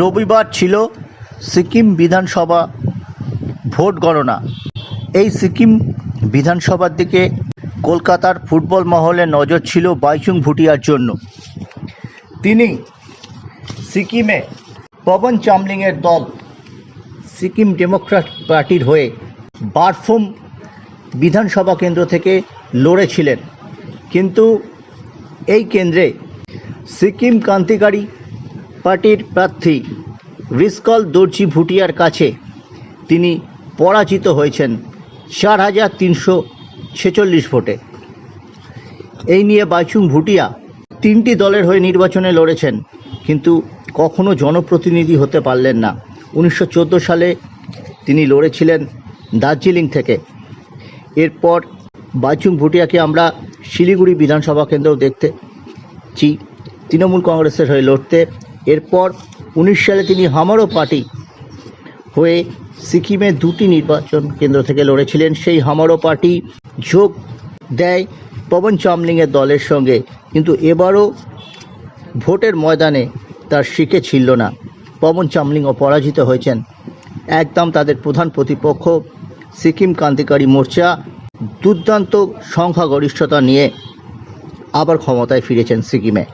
রবিবার ছিল সিকিম বিধানসভা ভোট গণনা। এই সিকিম বিধানসভার দিকে কলকাতার ফুটবল মহলে নজর ছিল বাইচুং ভুটিয়ার জন্য। তিনি সিকিমে পবন চামলিংয়ের দল, সিকিম ডেমোক্র্যাট পার্টির হয়ে বারফুম বিধানসভা কেন্দ্র থেকে লড়েছিলেন। কিন্তু এই কেন্দ্রে সিকিম ক্রান্তিকারী পার্টির প্রার্থী রিসকল দর্জি ভুটিয়ার কাছে তিনি পরাজিত হয়েছেন চার হাজার তিনশো ছেচল্লিশ ভোটে। এই নিয়ে বাইচুং ভুটিয়া তিনটি দলের হয়ে নির্বাচনে লড়েছেন, কিন্তু কখনো জনপ্রতিনিধি হতে পারলেন না। উনিশশো চোদ্দ সালে তিনি লড়েছিলেন দার্জিলিং থেকে। এরপর বাইচুং ভুটিয়াকে আমরা শিলিগুড়ি বিধানসভা কেন্দ্রেও দেখতে ছি তৃণমূল কংগ্রেসের হয়ে লড়তে এরপর উনিশ সালে তিনি হামারো পার্টি হয়ে সিকিমে দুটি নির্বাচন কেন্দ্র থেকে লড়েছিলেন। সেই হামারো পার্টি যোগ দেয় পবন চামলিংয়ের দলের সঙ্গে। কিন্তু এবারও ভোটের ময়দানে তার শিখে ছিল না। পবন চামলিংও পরাজিত হয়েছেন। একদম তাদের প্রধান প্রতিপক্ষ সিকিম ক্রান্তিকারী মোর্চা দুর্দান্ত সংখ্যাগরিষ্ঠতা নিয়ে আবার ক্ষমতায় ফিরেছেন সিকিমে।